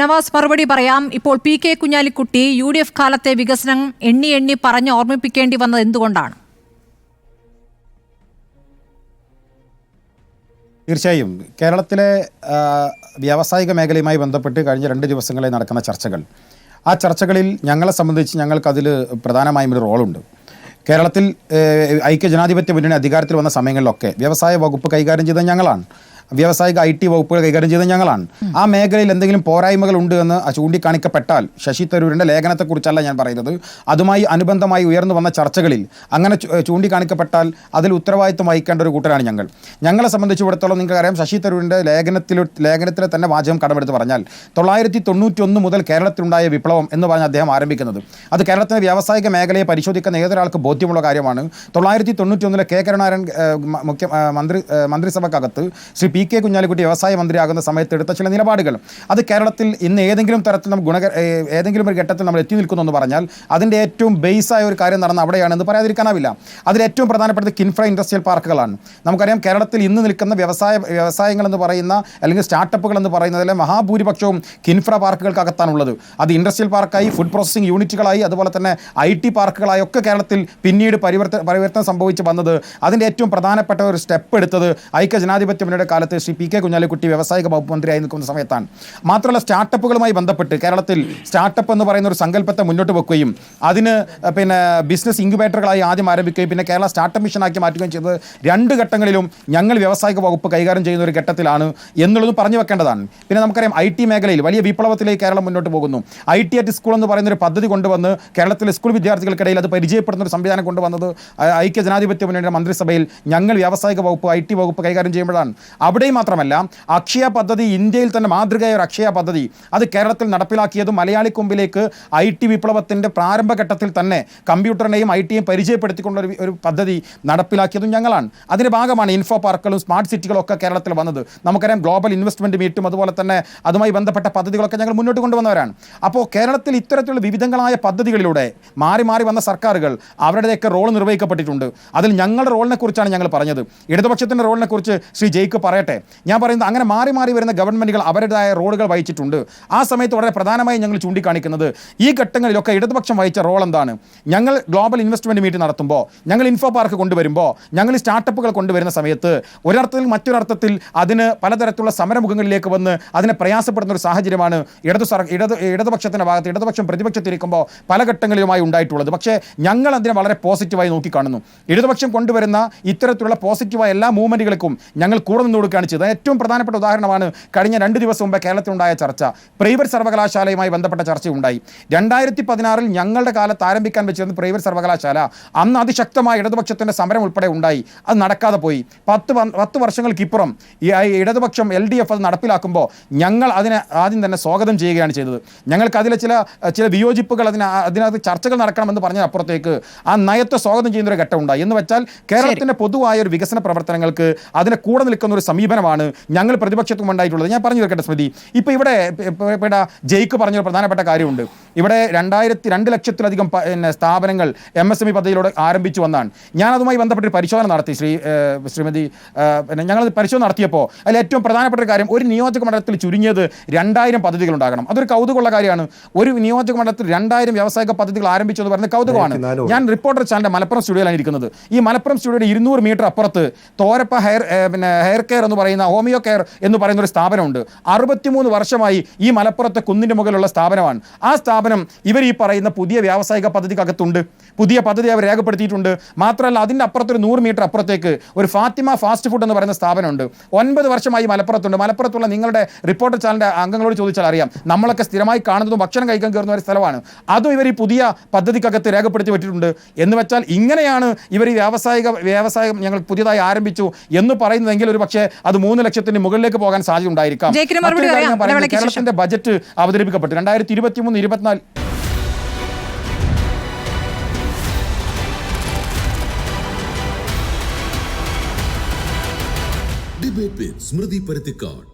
നവാസ് മറുപടി പറയാം. ഇപ്പോൾ P K Kunhalikutty U D F കാലത്തെ വികസനം എണ്ണി എണ്ണി പറഞ്ഞ് ഓർമ്മിപ്പിക്കേണ്ടി വന്നത് എന്തുകൊണ്ടാണ്? തീർച്ചയായും. കേരളത്തിലെ വ്യാവസായിക മേഖലയുമായി ബന്ധപ്പെട്ട് കഴിഞ്ഞ രണ്ട് ദിവസങ്ങളിൽ നടക്കുന്ന ചർച്ചകൾ. ആ ചർച്ചകളിൽ ഞങ്ങളെ സംബന്ധിച്ച് ഞങ്ങൾക്കതിൽ പ്രധാനമായും ഒരു റോളുണ്ട്. കേരളത്തിൽ ഐക്യ ജനാധിപത്യ മുന്നണി അധികാരത്തിൽ വന്ന സമയങ്ങളിലൊക്കെ വ്യവസായ വകുപ്പ് കൈകാര്യം ചെയ്ത ഞങ്ങളാണ്. വ്യാവസായിക ഐ ടി വകുപ്പുകൾ കൈകാര്യം ചെയ്തത് ഞങ്ങളാണ്. ആ മേഖലയിൽ എന്തെങ്കിലും പോരായ്മകൾ ഉണ്ട് എന്ന് ചൂണ്ടിക്കാണിക്കപ്പെട്ടാൽ ശശി തരൂരിന്റെ ലേഖനത്തെക്കുറിച്ചല്ല ഞാൻ പറയുന്നത്. അതുമായി അനുബന്ധമായി ഉയർന്നു വന്ന ചർച്ചകളിൽ അങ്ങനെ ചൂണ്ടിക്കാണിക്കപ്പെട്ടാൽ അതിൽ ഉത്തരവാദിത്വം വഹിക്കേണ്ട ഒരു കൂട്ടരാണ് ഞങ്ങൾ. ഞങ്ങളെ സംബന്ധിച്ചിടത്തോളം നിങ്ങൾക്ക് അറിയാം ശശി തരൂരിന്റെ ലേഖനത്തിൽ ലേഖനത്തിലെ തന്നെ വാചകം കടമെടുത്ത് പറഞ്ഞാൽ തൊള്ളായിരത്തി തൊണ്ണൂറ്റി ഒന്ന് മുതൽ കേരളത്തിലുണ്ടായ വിപ്ലവം എന്ന് പറഞ്ഞ് അദ്ദേഹം ആരംഭിക്കുന്നത്. അത് കേരളത്തിലെ വ്യാവസായിക മേഖലയെ പരിശോധിക്കുന്ന ഏതൊരാൾക്ക് ബോധ്യമുള്ള കാര്യമാണ്. തൊള്ളായിരത്തി തൊണ്ണൂറ്റി ഒന്നിലെ കെ കരുണാകരൻ മുഖ്യ മന്ത്രി മന്ത്രിസഭക്കകത്ത് ശ്രീ പി കെ കുഞ്ഞാലിക്കുട്ടി വ്യവസായ മന്ത്രിയാകുന്ന സമയത്ത് എടുത്ത ചില നിലപാടുകൾ. അത് കേരളത്തിൽ ഇന്ന് ഏതെങ്കിലും തരത്തിൽ നമുക്ക് ഗുണ ഏതെങ്കിലും ഒരു ഘട്ടത്തിൽ നമ്മൾ എത്തി നിൽക്കുന്നു എന്ന് പറഞ്ഞാൽ അതിന്റെ ഏറ്റവും ബേസായ ഒരു കാര്യം നടന്ന അവിടെയാണെന്ന് പറയാതിരിക്കാനാവില്ല. അതിൽ ഏറ്റവും പ്രധാനപ്പെട്ടത് കിൻഫ്ര ഇൻഡസ്ട്രിയൽ പാർക്കുകളാണ്. നമുക്കറിയാം കേരളത്തിൽ ഇന്ന് നിൽക്കുന്ന വ്യവസായ വ്യവസായങ്ങൾ എന്ന് പറയുന്ന അല്ലെങ്കിൽ സ്റ്റാർട്ടപ്പുകൾ എന്ന് പറയുന്നതിലെ മഹാഭൂരിപക്ഷവും കിൻഫ്ര പാർക്കുകൾക്കകത്താണുള്ളത്. അത് ഇൻഡസ്ട്രിയൽ പാർക്കായി ഫുഡ് പ്രോസസ്സിംഗ് യൂണിറ്റുകളായി അതുപോലെ തന്നെ ഐ ടി പാർക്കുകളായി ഒക്കെ കേരളത്തിൽ പിന്നീട് പരിവർത്തന പരിവർത്തനം സംഭവിച്ച് വന്നത് അതിന്റെ ഏറ്റവും പ്രധാനപ്പെട്ട ഒരു സ്റ്റെപ്പ് എടുത്തത് ഐക്യ ജനാധിപത്യ മുന്നണിയുടെ കാലത്ത് ശ്രീ പി കെ കുഞ്ഞാലിക്കുട്ടി വ്യവസായിക വകുപ്പ് മന്ത്രിയായി നിൽക്കുന്ന സമയത്താണ്. മാത്രമല്ല സ്റ്റാർട്ടപ്പുകളുമായി ബന്ധപ്പെട്ട് കേരളത്തിൽ സ്റ്റാർട്ടപ്പ് എന്ന് പറയുന്ന ഒരു സങ്കല്പത്തെ മുന്നോട്ട് വെക്കുകയും അതിന് പിന്നെ ബിസിനസ് ഇൻക്യുബേറ്ററുകളായി ആദ്യം ആരംഭിക്കുകയും പിന്നെ കേരള സ്റ്റാർട്ടപ്പ് മിഷനാക്കി മാറ്റുകയും ചെയ്തത് രണ്ട് ഘട്ടങ്ങളിലും ഞങ്ങൾ വ്യവസായിക വകുപ്പ് കൈകാര്യം ചെയ്യുന്ന ഒരു ഘട്ടത്തിലാണ് എന്നുള്ളത് പറഞ്ഞു വെക്കേണ്ടതാണ്. പിന്നെ നമുക്കറിയാം ഐ ടി മേഖലയിൽ വലിയ വിപ്ലവത്തിലേക്ക് കേരളം മുന്നോട്ട് പോകുന്നു. ഐ ടി അറ്റ് സ്കൂൾ എന്ന് പറയുന്ന ഒരു പദ്ധതി കൊണ്ടുവന്ന് കേരളത്തിലെ സ്കൂൾ വിദ്യാർത്ഥികൾക്കിടയിൽ അത് പരിചയപ്പെടുന്ന ഒരു സംവിധാനം കൊണ്ടുവന്നത് ഐക്യ ജനാധിപത്യ മുന്നണിയുടെ മന്ത്രിസഭയിൽ ഞങ്ങൾ വ്യാവസായിക വകുപ്പ് ഐ ടി വകുപ്പ് കൈകാര്യം ചെയ്യുമ്പോഴാണ്. അവിടെയും മാത്രമല്ല അക്ഷയ പദ്ധതി ഇന്ത്യയിൽ തന്നെ മാതൃകയായ ഒരു അക്ഷയ പദ്ധതി അത് കേരളത്തിൽ നടപ്പിലാക്കിയതും മലയാളി കൊമ്പിലേക്ക് ഐ ടി വിപ്ലവത്തിന്റെ പ്രാരംഭഘട്ടത്തിൽ തന്നെ കമ്പ്യൂട്ടറിനെയും ഐ ടിയും പരിചയപ്പെടുത്തിക്കൊണ്ട ഒരു പദ്ധതി നടപ്പിലാക്കിയതും ഞങ്ങളാണ്. അതിന്റെ ഭാഗമാണ് ഇൻഫോ പാർക്കുകളും സ്മാർട്ട് സിറ്റികളും ഒക്കെ കേരളത്തിൽ വന്നത്. നമുക്കറിയാം ഗ്ലോബൽ ഇൻവെസ്റ്റ്മെന്റ് മീറ്റും അതുപോലെ തന്നെ അതുമായി ബന്ധപ്പെട്ട പദ്ധതികളൊക്കെ ഞങ്ങൾ മുന്നോട്ട് കൊണ്ടുവന്നവരാണ്. അപ്പോൾ കേരളത്തിൽ ഇത്തരത്തിലുള്ള വിവിധങ്ങളായ പദ്ധതികളിലൂടെ മാറി മാറി വന്ന സർക്കാരുകൾ അവരുടെയൊക്കെ റോൾ നിർവഹിക്കപ്പെട്ടിട്ടുണ്ട്. അതിൽ ഞങ്ങളുടെ റോളിനെക്കുറിച്ചാണ് ഞങ്ങൾ പറഞ്ഞത്. ഇടതുപക്ഷത്തിന്റെ റോളിനെക്കുറിച്ച് ശ്രീ ജയ്ക്ക് പറയട്ടെ. ഞാൻ പറയുന്നത് അങ്ങനെ മാറി മാറി വരുന്ന ഗവൺമെന്റുകൾ അവരുടേതായ റോളുകൾ വഹിച്ചിട്ടുണ്ട്. ആ സമയത്ത് വളരെ പ്രധാനമായി ഞങ്ങൾ ചൂണ്ടിക്കാണിക്കുന്നത് ഈ ഘട്ടങ്ങളിലൊക്കെ ഇടതുപക്ഷം വഹിച്ച റോൾ എന്താണ്? ഞങ്ങൾ ഗ്ലോബൽ ഇൻവെസ്റ്റ്മെന്റ് മീറ്റ് നടത്തുമ്പോൾ ഞങ്ങൾ ഇൻഫോ പാർക്ക് കൊണ്ടുവരുമ്പോൾ ഞങ്ങൾ സ്റ്റാർട്ടപ്പുകൾ കൊണ്ടുവരുന്ന സമയത്ത് ഒരർത്ഥത്തിൽ മറ്റൊരർത്ഥത്തിൽ അതിന് പലതരത്തിലുള്ള സമരമുഖങ്ങളിലേക്ക് വന്ന് അതിനെ പ്രയാസപ്പെടുന്ന ഒരു സാഹചര്യമാണ് ഇടതു സർ ഇടത് ഇടതുപക്ഷത്തിന്റെ ഭാഗത്ത് ഇടതുപക്ഷം പ്രതിപക്ഷത്തിരിക്കുമ്പോൾ പല ഘട്ടങ്ങളിലുമായി ഉണ്ടായിട്ടുള്ളത്. പക്ഷേ ഞങ്ങൾ അതിനെ വളരെ പോസിറ്റീവായി നോക്കിക്കാണുന്നു. ഇടതുപക്ഷം കൊണ്ടുവരുന്ന ഇത്തരത്തിലുള്ള പോസിറ്റീവായ എല്ലാ മൂവ്മെന്റുകൾക്കും ഞങ്ങൾ കൂടെ നിന്ന് ചെയ്തത് ഏറ്റവും പ്രധാനപ്പെട്ട ഉദാഹരണമാണ് കഴിഞ്ഞ രണ്ട് ദിവസം മുമ്പ് കേരളത്തിലുണ്ടായ ചർച്ച. പ്രൈവറ്റ് സർവകലാശാലയുമായി ബന്ധപ്പെട്ട ചർച്ചയുണ്ടായി. രണ്ടായിരത്തി പതിനാറിൽ ഞങ്ങളുടെ കാലത്ത് ആരംഭിക്കാൻ വെച്ചിരുന്ന പ്രൈവറ്റ് സർവകലാശാല. അന്ന് അതിശക്തമായ ഇടതുപക്ഷത്തിന്റെ സമരം ഉൾപ്പെടെ ഉണ്ടായി. അത് നടക്കാതെ പോയി. പത്ത് പത്ത് വർഷങ്ങൾക്കിപ്പുറം ഈ ഇടതുപക്ഷം എൽ ഡി എഫ് അത് നടപ്പിലാക്കുമ്പോൾ ഞങ്ങൾ അതിനെ ആദ്യം തന്നെ സ്വാഗതം ചെയ്യുകയാണ് ചെയ്തത്. ഞങ്ങൾക്ക് അതിലെ ചില ചില വിയോജിപ്പുകൾ അതിന് അതിനകത്ത് ചർച്ചകൾ നടക്കണമെന്ന് പറഞ്ഞതിനപ്പുറത്തേക്ക് ആ നയത്തെ സ്വാഗതം ചെയ്യുന്ന ഒരു ഘട്ടം ഉണ്ടായി. എന്ന് വെച്ചാൽ കേരളത്തിന്റെ പൊതുവായ ഒരു വികസന പ്രവർത്തനങ്ങൾക്ക് അതിനെ കൂടെ നിൽക്കുന്ന ഒരു സമീപനമാണ് ഞങ്ങൾ പ്രതിപക്ഷത്തും ഉണ്ടായിട്ടുള്ളത്. ഞാൻ പറഞ്ഞു തീർക്കട്ടെ സ്മൃതി. ഇപ്പോൾ ഇവിടെ ജയിക്ക് പറഞ്ഞൊരു പ്രധാനപ്പെട്ട കാര്യമുണ്ട്. ഇവിടെ രണ്ടായിരത്തി രണ്ട് ലക്ഷത്തിലധികം പിന്നെ സ്ഥാപനങ്ങൾ എം എസ് എം ഇ പദ്ധതിയിലൂടെ ആരംഭിച്ചു വന്നാണ്. ഞാൻ അതുമായി ബന്ധപ്പെട്ട പരിശോധന നടത്തി. ശ്രീ ശ്രീമതി പിന്നെ ഞങ്ങൾ പരിശോധന നടത്തിയപ്പോൾ അതിൽ ഏറ്റവും പ്രധാനപ്പെട്ട ഒരു കാര്യം ഒരു നിയോജക മണ്ഡലത്തിൽ ചുരുങ്ങിയത് രണ്ടായിരം പദ്ധതികൾ ഉണ്ടാകണം. അതൊരു കൗതുകമുള്ള കാര്യമാണ്. ഒരു നിയോജക മണ്ഡലത്തിൽ രണ്ടായിരം വ്യാവസായിക പദ്ധതികൾ ആരംഭിച്ചു എന്ന് പറയുന്നത് കൗതുകമാണ് ഞാൻ റിപ്പോർട്ടർ ചാനലിന്റെ മലപ്പുറം സ്റ്റുഡിയോയിലാണ് ഇരിക്കുന്നത്. ഈ മലപ്പുറം സ്റ്റുഡിയോയുടെ ഇരുന്നൂറ് മീറ്റർ അപ്പുറത്ത് തോരപ്പ ഹെയർ പിന്നെ ഹെയർ കെയർ എന്ന് പറയുന്ന ഹോമിയോ കെയർ എന്ന് പറയുന്ന ഒരു സ്ഥാപനമുണ്ട്. അറുപത്തിമൂന്ന് വർഷമായി ഈ മലപ്പുറത്തെ കുന്നിന്റെ മുകളിലുള്ള സ്ഥാപനമാണ്. ആ സ്ഥാപനം ഇവർ ഈ പറയുന്ന പുതിയ വ്യാവസായിക പദ്ധതിക്കകത്തുണ്ട്. പുതിയ പദ്ധതി അവർ രേഖപ്പെടുത്തിയിട്ടുണ്ട്. മാത്രമല്ല അതിന്റെ അപ്പുറത്തൊരു നൂറ് മീറ്റർ അപ്പുറത്തേക്ക് ഒരു ഫാത്തിമ ഫാസ്റ്റ് ഫുഡ് എന്ന് പറയുന്ന സ്ഥാപനമുണ്ട്. ഒൻപത് വർഷമായി മലപ്പുറത്തുണ്ട്. മലപ്പുറത്തുള്ള നിങ്ങളുടെ റിപ്പോർട്ടർ ചാനലിന്റെ അംഗങ്ങളോട് ചോദിച്ചാൽ അറിയാം. നമ്മളൊക്കെ സ്ഥിരമായി കാണുന്നതും ഭക്ഷണം കഴിക്കാൻ കയറുന്ന ഒരു സ്ഥലമാണ്. അതും ഇവർ ഈ പുതിയ പദ്ധതിക്കകത്ത് രേഖപ്പെടുത്തി വെച്ചിട്ടുണ്ട്. എന്ന് വെച്ചാൽ ഇങ്ങനെയാണ് ഇവർ ഈ വ്യാവസായിക വ്യവസായം ഞങ്ങൾ പുതിയതായി ആരംഭിച്ചു എന്ന് പറയുന്നതെങ്കിൽ ഒരു പക്ഷേ അത് മൂന്ന് ലക്ഷത്തിന് മുകളിലേക്ക് പോകാൻ സാധ്യത ഉണ്ടായിരിക്കാം. കേരളത്തിന്റെ ബജറ്റ് അവതരിപ്പിക്കപ്പെട്ടു. രണ്ടായിരത്തി ഇരുപത്തി മൂന്ന് ഇരുപത്തിനാല് on. Debate with Smriti परितिकाड